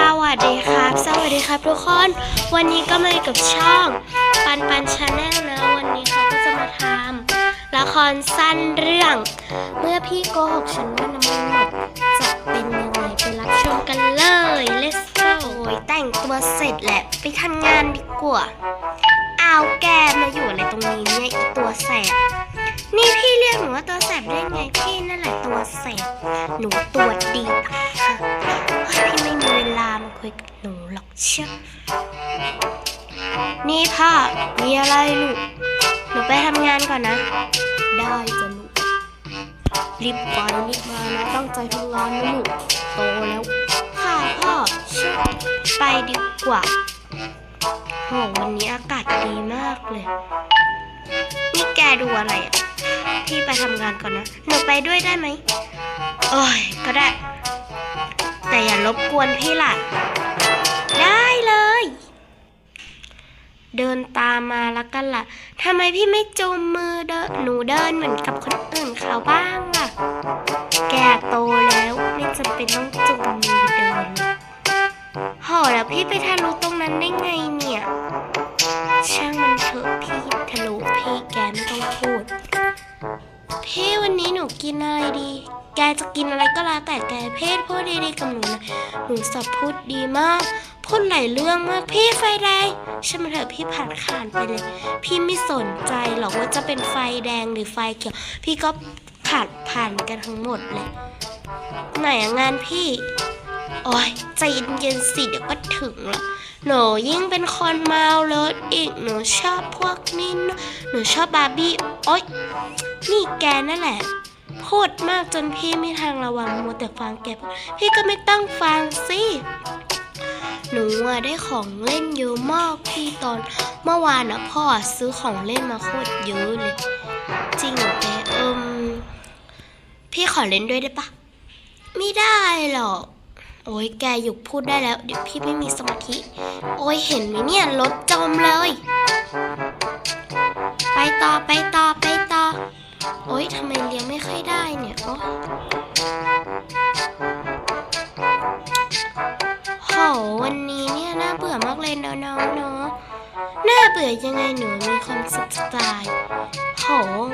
สวัสดีครับ สวัสดีครับทุกคน วันนี้ก็มาอยู่กับช่อง ปันปันชาแนลนะ วันนี้เขาก็จะมาทำละครสั้นเรื่อง เมื่อพี่โกหกฉันว่าน้ำมันหมดจะเป็นยังไงไปรับชมกันเลย let's go โอ้ยแต่งตัวเสร็จแหละ ไปทำงานดีกว่า เอาแกมาอยู่อะไรตรงนี้เนี่ยอีตัวแสบนี่พ ว่าตัวแสบได้ไงพี่นั่นแหละตัวแสบหนูตัวดีค่ะพี่ไม่มีเวลามาคุยกับหนูหรอกเชียวนี่พ่อมีอะไรลูกหนูไปทำงานก่อนนะ ได้จ้ะลูกรีบไปรีบมานะตั้งใจทำงานนะลูกโตแล้วค่ะพ่อเชื่อไปดีกว่าโหวันนี้อากาศดีมากเลย นี่แกดูอะไรอะ พี่ไปทำงานก่อนนะ หนูไปด้วยได้ไหมโอ้ย ก็ได้ แต่อย่ารบกวนพี่ล่ะ ได้เลย เดินตามมาแล้วกันล่ะทำไมพี่ไม่จูงมือเดินหนูเดินเหมือนกับคนอื่นเขาบ้างล่ะ แกโตแล้วไม่จำเป็นต้องจูงมือเดินเลยโหแล้วพี่ไปทะลุตรงนั้นได้ไงเนี่ย นูกินอะไรดี แกจะกินอะไรก็แล้วแต่แกเพศพูดดีๆกับหนูนะ หนูสอบพูดดีมาก พูดหลายเรื่องมากพี่ไฟแดงช่างมันเถอะพี่ผ่านขานไปเลย พี่ไม่สนใจหรอกว่าจะเป็นไฟแดงหรือไฟเขียว พี่ก็ผ่านผ่านกันทั้งหมดเลย ไหนงานพี่ โอ้ยใจเย็นๆสิเดี๋ยวก็ถึงละหนูยิ่งเป็นคนเมารถอีก หนูชอบพวกนี้หนูชอบบาร์บี้ โอ๊ย นี่แกนั่นแหละ พูดมากจนพี่ไม่ทางระวังมัวแต่ฟังแกพี่ก็ไม่ต้องฟังสิหนูอะได้ของเล่นเยอะมากพี่ตอนเมื่อวานอะพ่อซื้อของเล่นมาโคตรเยอะเลย จริงเหรอแกเอิมพี่ขอเล่นด้วยได้ปะไม่ได้หรอกโอ้ยแกหยุดพูดได้แล้ว เดี๋ยวพี่ไม่มีสมาธิ โอ้ยเห็นไหมเนี่ยรถจมเลย ยังไงหนูมีความสุขสไตล์โห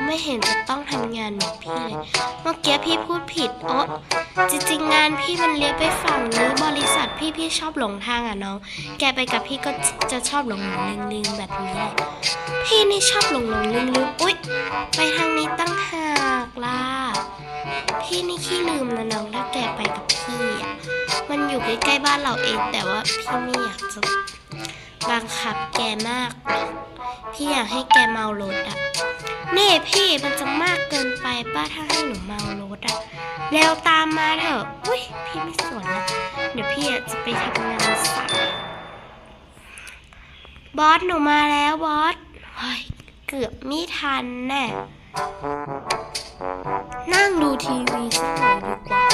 ไม่เห็นจะต้องทำงานเหมือนพี่เลย เมื่อกี้พี่พูดผิดโอ๊ะจริงๆงานพี่มันเลี้ยวไปฝั่งนี้บริษัทพี่พี่ชอบหลงทางอะน้อง แกไปกับพี่ก็จะชอบหลงหลงลืมลืมๆแบบนี้แหละพี่นี่ชอบหลงหลงลืมลืมๆอุ๊ย ไปทางนี้ตั้งหากล่ะ พี่นี่ขี้ลืมนะน้องถ้าแกไปกับพี่อะ มันอยู่ใกล้ๆบ้านเราเองแต่ว่าพี่ไม่อยากจะ บังคับแกมาก พี่อยากให้แกเมารถอะนี่พี่มันจะมากเกินไปป้าถ้าให้หนูเมารถอะเร็วตามมาเถอะอุ้ยพี่ไม่สนละเดี๋ยวพี่จะไปทำงานสายบอสหนูมาแล้วบอสเฮ้ยเกือบไม่ทันแน่นั่งดูทีวีสักหน่อยดีกว่า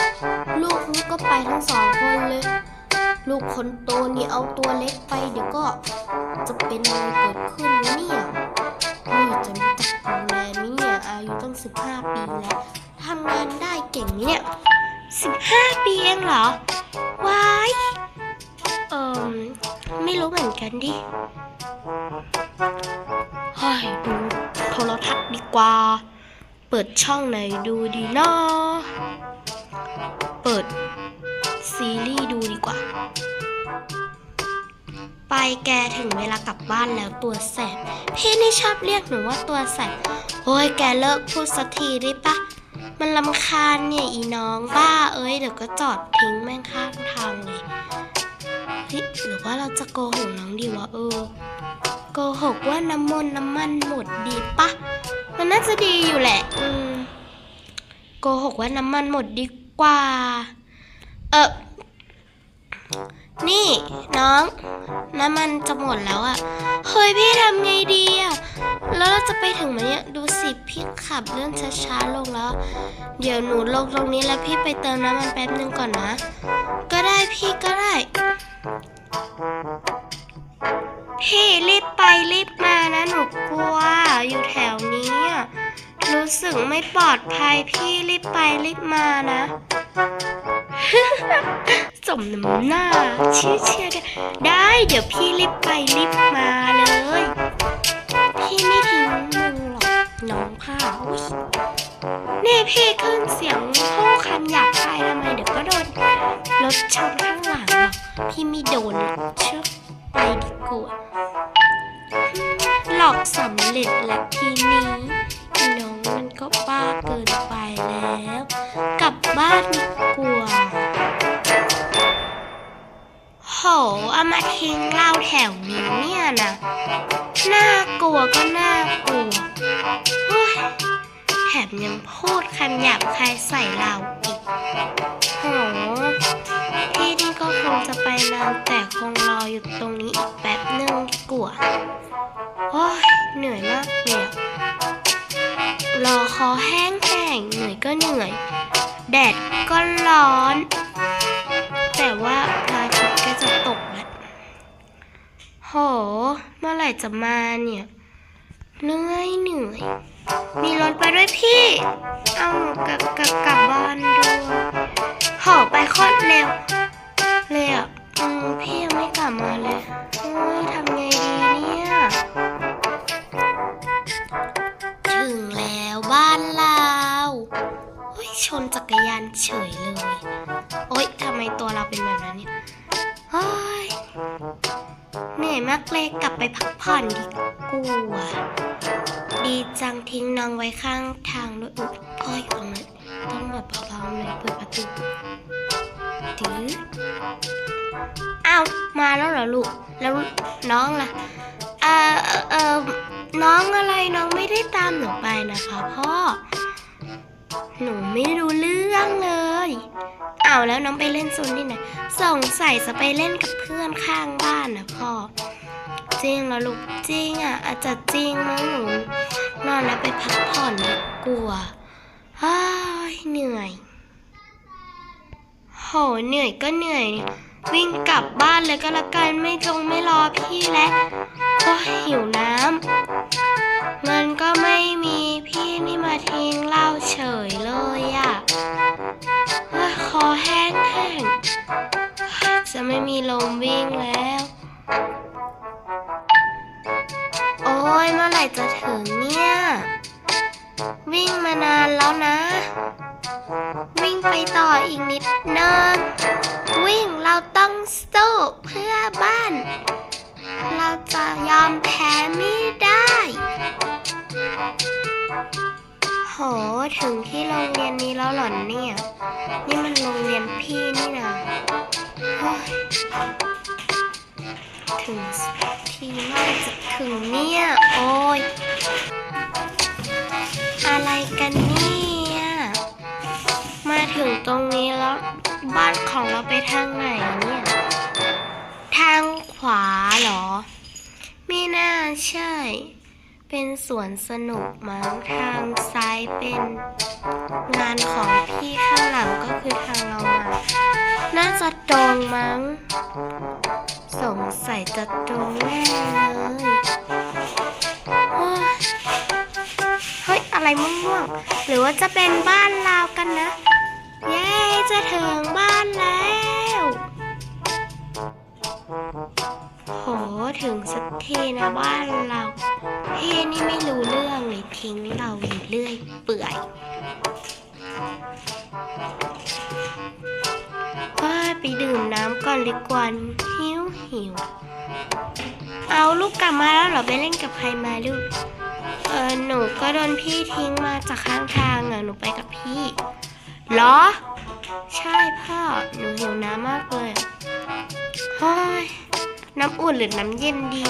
ลูกๆก็ไปทั้งสองคนเลย ลูกคนโตนี่เอาตัวเล็กไปเดี๋ยวก็จะเป็นอะไรเกิดขึ้นเนี่ยนี่จะรู้จักดูแลไหมเนี่ยอายุตั้ง 15 ปีแล้วทำงานได้เก่งเนี่ย 15 ปีเองเหรอ ว้าย เอ่มไม่รู้เหมือนกันดิเฮ้ยดูโทรทัศน์ดีกว่า เปิดช่องไหนดูดีเนาะเปิด ซีรีส์ดูดีกว่า ไปแกถึงเวลากลับบ้านแล้วตัวแสบ พี่นี่ชอบเรียกหนูว่าตัวแสบโอ้ยแกเลิกพูดสักทีได้ปะ มันลำคาญเนี่ยอีน้องบ้าเอ้ยเดี๋ยวก็จอดทิ้งแม่งข้างทางเลยเฮ้ยหรือว่าเราจะโกหกน้องดีวะเออ โกหกว่าน้ำมนต์น้ำมันหมดดีปะ มันน่าจะดีอยู่แหละ อืม โกหกว่าน้ำมันหมดดีกว่า เออนี่น้อง น้ำมันจะหมดแล้วอะเฮ้ยพี่ทำไงดีอะแล้วเราจะไปถึงไหมเนี่ย ดูสิพี่ขับเรื่องช้าๆลงแล้ว เดี๋ยวหนูลงตรงนี้แล้วพี่ไปเติมน้ำมันแป๊บนึงก่อนนะ ก็ได้พี่ก็ได้ พี่รีบไปรีบมานะหนูกลัวอยู่แถวนี้อะ รู้สึกไม่ปลอดภัยพี่รีบไปรีบมานะ สมน้ำหน้าเชื่อเชื่อได้ได้เดี๋ยวพี่รีบไปรีบมาเลย พี่ไม่ทิ้งมึงหรอกน้องผ้าอุ๊ยนี่พี่ขึ้นเสียงพูดคำหยาบคายทำไมเดี๋ยวก็โดนรถชนข้างหลังหรอกพี่ไม่โดนเชื่อไปดีกว่าหลอกสำเร็จและทีนี้น้ มาทิ้งเราแถวนี้เนี่ยนะน่ากลัวก็น่ากลัวโอ้ยแถมยังพูดคำหยาบคายใส่เราอีกโหพี่นี่ก็คงจะไปนานแต่คงรออยู่ตรงนี้อีกแป๊บหนึ่งดีกว่าโอ้ยเหนื่อยมากเนี่ยรอคอแห้งแห้งเหนื่อยก็เหนื่อย แดดก็ร้อน ไหร่จะมาเนี่ยเหนื่อยเหนื่อยมีรถไปด้วยพี่ เอากลับกลับกลับบ้านด้วยโหไปโคตรเร็ว เลยอะอืมพี่ยังไม่กลับมาเลยโอ้ยทำไงดีเนี่ย ถึงแล้วบ้านเราโอ้ยชนจักรยานเฉยเลย เลกลับไปพักผ่อนดีกว่าดีจังทิ้งน้องไว้ข้างทางด้วยอุ๊ยอ้อยของมันต้องแบบเบาๆหน่อยเปิดประตูดื้ออ้าวมาแล้วเหรอลูก แล้วน้องล่ะเอ่อเออน้องอะไรน้องไม่ได้ตามหนูไปนะคะพ่อ หนูไม่รู้เรื่องเลยเอ้าแล้วน้องไปเล่นโซนที่ไหนสงสัยจะไปเล่นกับเพื่อนข้างบ้านนะพ่อ จริงแล้วลูกจริงอะ อาจจะจริงมั้งหนูนอนแล้วไปพักผ่อนดีกลัวอ้ายเหนื่อย โหเหนื่อยก็เหนื่อย วิ่งกลับบ้านเลยก็แล้วกันไม่จงไม่รอพี่แล้วโอ้ยหิว แล้วนะ วิ่งไปต่ออีกนิดนึงวิ่งเราต้องสู้เพื่อบ้าน เราจะยอมแพ้ไม่ได้ โหถึงที่โรงเรียนนี้แล้วหรอเนี่ย นี่มันโรงเรียนพี่นี่นะถึงทีน่าจะถึงเนี่ย โอ้ยอะไรกันเนี่ย ตรงนี้แล้วบ้านของเราไปทางไหนเนี่ย ทางขวาเหรอ ไม่น่าใช่ เป็นสวนสนุกมั้งทางซ้ายเป็นงานของพี่ข้างหลังก็คือทางเรามา น่าจะตรงมั้ง สงสัยจะตรงแน่เลยเฮ้ย อะไรม่วงๆหรือว่าจะเป็นบ้านเรากันนะ เย้จะถึงบ้านแล้วโหถึงสักทีนะบ้านเราพี่นี่ไม่รู้เรื่องเลยทิ้งเราอยู่เรื่อยเปื่อยว่าไปดื่มน้ำก่อนดีกว่าหิวหิว เอาลูกกลับมาแล้วเหรอไปเล่นกับใครมาลูก เออหนูก็โดนพี่ทิ้งมาจากข้างทางอะหนูไปกับพี่ หรอ ใช่พ่อ หนูหิวน้ำมากเลยเฮ้ยน้ำอุ่นหรือน้ำเย็นดี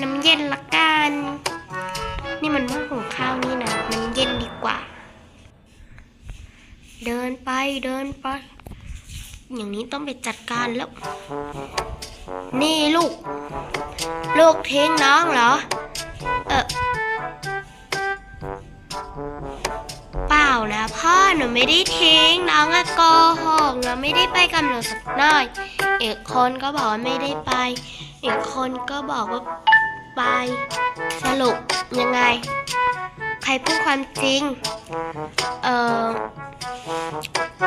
น้ำเย็นละกัน นี่มันหม้อหุงข้าวนี่นะน้ำเย็นดีกว่า เดินไปเดินไป อย่างนี้ต้องไปจัดการแล้ว นี่ลูก ลูกทิ้งน้องเหรอ เออ นะพ่อหนูไม่ได้ทิ้งน้องอะโกหกนะไม่ได้ไปกับหนูสักหน่อยอีกคนก็บอกว่าไม่ได้ไป อีกคนก็บอกว่าไป สรุปยังไง ใครพูดความจริง เออ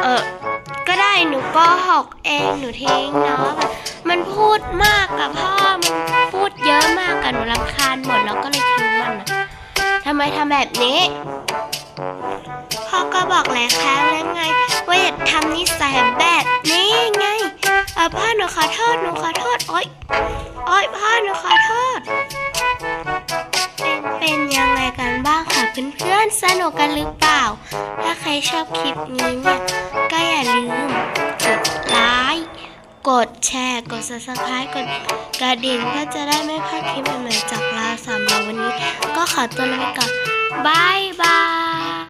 เออก็ได้หนูปหกเองหนูทิ้งน้องอะมันพูดมากกับพ่อมันพูดเยอะมากกับหนูรำคาญหมดแล้วก็เลยทิ้งมันอะทำไมทำแบบนี้ พ่อก็บอกหลายครั้งแล้วไง ว่าอย่าทำนิสัยแบบนี้ไงเออพ่อหนูขอโทษหนูขอโทษโอ๊ยโอ๊ยพ่อหนูขอโทษ เป็นเป็นยังไงกันบ้างคะเพื่อนๆสนุกกันหรือเปล่า ถ้าใครชอบคลิปนี้เนี่ยก็อย่าลืมกดไลค์กดแชร์กด subscribe กดกระดิ่งเพื่อจะได้ไม่พลาดคลิปใหม่ๆจากเราสำหรับวันนี้ ก็ขอตัวลาไปก่อนบายบาย